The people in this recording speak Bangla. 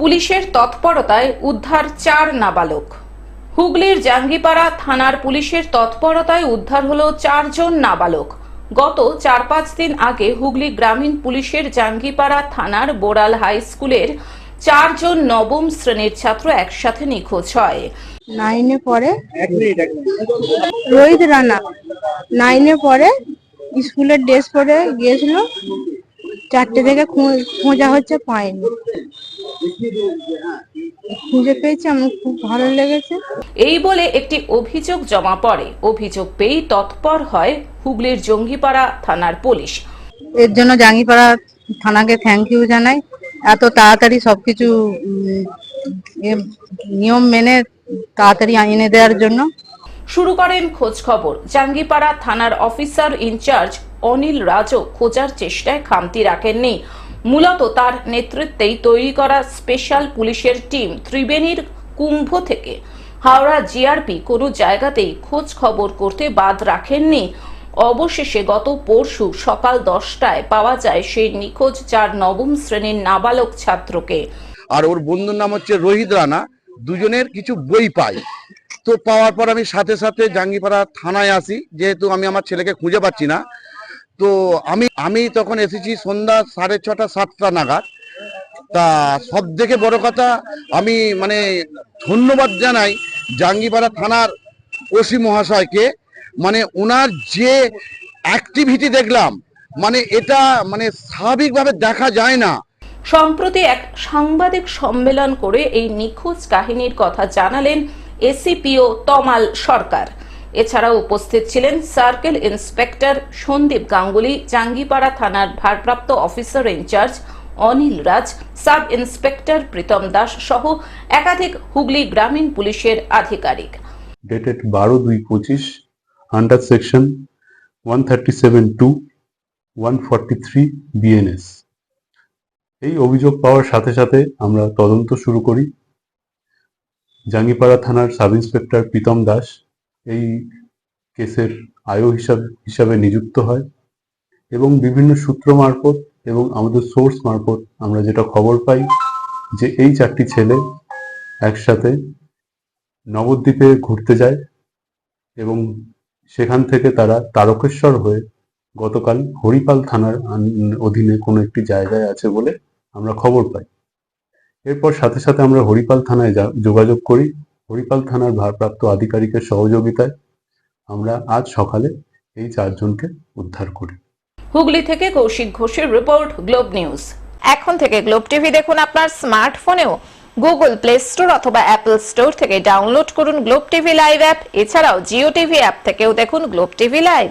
পুলিশের তৎপরতায় উদ্ধার চার নাবালক। হুগলির জাঙ্গিপাড়া থানার পুলিশের তৎপরতায় উদ্ধার হলো চারজন নাবালক। গত চার পাঁচ দিন আগে হুগলি গ্রামীণ পুলিশের জাঙ্গিপাড়া থানার বোড়াল হাই স্কুলের চারজন নবম শ্রেণির ছাত্র একসাথে নিখোঁজ হয়। নাইনে পড়ে রোহিত রানা নাইনে পরে স্কুলের ড্রেস পরে গিয়েছিল। চারটে থেকে খোঁজা হচ্ছে পাইনি। খুঁজে পেয়েছি আমার খুব ভালো লেগেছে। এই বলে একটি অভিযোগ জমা পড়ে। অভিযোগ পেয়েই তৎপর হয় হুগলির জঙ্গিপাড়া থানার পুলিশ। এর জন্য জাঙ্গিপাড়া থানাকে থ্যাংক ইউ জানাই। এত তাড়াতাড়ি সবকিছু নিয়ম মেনে তাড়াতাড়ি এনে দেওয়ার জন্য। শুরু করেন খোঁজ খবর। জাঙ্গিপাড়া থানার অফিসার ইনচার্জ অনিল রাজও খোঁজার চেষ্টায় খামতি রাখেননি। মূলত তার নেতৃত্বেই তৈরি করা স্পেশাল পুলিশের টিম ত্রিবেণীর কুম্ভ থেকে। হাওড়া জিআরপি কোনো জায়গাতেই খোঁজ খবর করতে বাদ রাখেননি। অবশেষে গত পরশু সকাল দশটায় পাওয়া যায় সেই নিখোঁজ চার নবম শ্রেণির নাবালক ছাত্রকে। আর ওর বন্ধুর নাম হচ্ছে রোহিত রানা। দুজনের কিছু বই পাই। তো পাওয়ার পর আমি সাথে সাথে জাঙ্গিপাড়া থানায় আসি, যেহেতু আমি আমার ছেলেকে খুঁজে পাচ্ছি না। তো আমি আমি তখন এসেছি সন্ধ্যা সাড়ে ছটা, সাতটা নাগাদ। তা সব থেকে বড় কথা, আমি মানে ধন্যবাদ জানাই জাঙ্গিপাড়া থানার ওসি মহাশয়কে। মানে ওনার যে অ্যাক্টিভিটি দেখলাম মানে এটা মানে স্বাভাবিকভাবে দেখা যায় না। সম্প্রতি এক সাংবাদিক সম্মেলন করে এই নিখোঁজ কাহিনীর কথা জানালেন এসিপিও তমাল সরকার। এছাড়াও উপস্থিত ছিলেন সার্কেল ইন্সপেক্টর সন্দীপ গাঙ্গুলি, জাঙ্গিপাড়া থানার ভারপ্রাপ্ত officer in charge Anil Raj, sub inspector Pritam Das সহ একাধিক হুগলি গ্রামীণ পুলিশের আধিকারিক। ডেটেড বারো দুই পঁচিশ under section one thirty seven two one forty three BNS এই অভিযোগ পাওয়ার সাথে সাথে আমরা তদন্ত শুরু করি। জাঙ্গিপাড়া থানার সাব ইন্সপেক্টর প্রীতম দাস এই কেসের আয়ো হিসাব, হিসাবে নিযুক্ত হয় এবং বিভিন্ন সূত্র মারফত এবং আমাদের সোর্স মারফত আমরা যেটা খবর পাই যে এই চারটি ছেলে একসাথে নবদ্বীপে ঘুরতে যায় এবং সেখান থেকে তারা তারকেশ্বর হয়ে গতকাল হরিপাল থানার অধীনে কোনো একটি জায়গায় আছে বলে আমরা খবর পাই। এরপর সাথে সাথে আমরা হরিপাল থানায় যোগাযোগ করি। হরিপাল থানার ভারপ্রাপ্ত আধিকারিকের সহযোগিতায় আমরা আজ সকালে এই চারজনকে উদ্ধার করি। হুগলি থেকে কৌশিক ঘোষের রিপোর্ট, গ্লোব নিউজ। এখন থেকে গ্লোব টিভি দেখুন আপনার স্মার্টফোনেও। গুগল প্লে স্টোর অথবা অ্যাপল স্টোর থেকে ডাউনলোড করুন গ্লোব টিভি লাইভ অ্যাপ। এছাড়াও জিও টিভি অ্যাপ থেকেও দেখুন গ্লোব টিভি লাইভ।